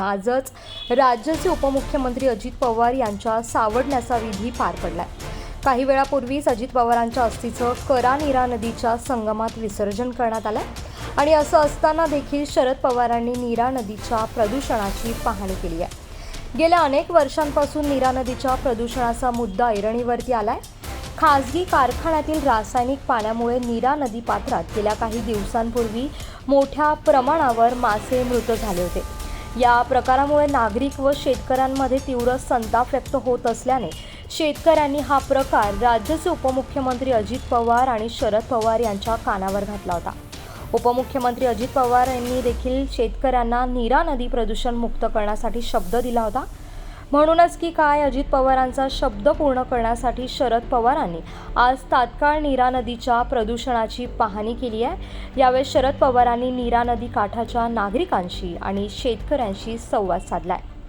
आजच राज्याचे उपमुख्यमंत्री अजित पवार यांच्या सावडण्याचा विधी पार पडलाय. काही वेळापूर्वीच अजित पवारांच्या अस्थीचं करानिरा नदीच्या संगमात विसर्जन करण्यात आलं आणि असं असताना देखील शरद पवारांनी नीरा नदीच्या प्रदूषणाची पाहणी केली आहे. गेल्या अनेक वर्षांपासून नीरा नदीच्या प्रदूषणाचा मुद्दा ऐरणीवरती आलाय. खासगी कारखान्यातील रासायनिक पाण्यामुळे नीरा नदी पात्रात गेल्या काही दिवसांपूर्वी मोठ्या प्रमाणावर मासे मृत झाले होते. या प्रकारामुळे नागरिक व शेतकऱ्यांमध्ये तीव्र संताप व्यक्त होत असल्याने शेतकऱ्यांनी हा प्रकार राज्याचे उपमुख्यमंत्री अजित पवार आणि शरद पवार यांच्या कानावर घातला होता. उपमुख्यमंत्री अजित पवार यांनी देखील शेतकऱ्यांना नीरा नदी प्रदूषण मुक्त करण्यासाठी शब्द दिला होता. म्हणूनच की काय अजित पवारांचा शब्द पूर्ण करण्यासाठी शरद पवारांनी आज तात्काळ नीरा नदीच्या प्रदूषणाची पाहणी केली आहे. यावेळी शरद पवारांनी नीरा नदी काठाच्या नागरिकांशी आणि शेतकऱ्यांशी संवाद साधला आहे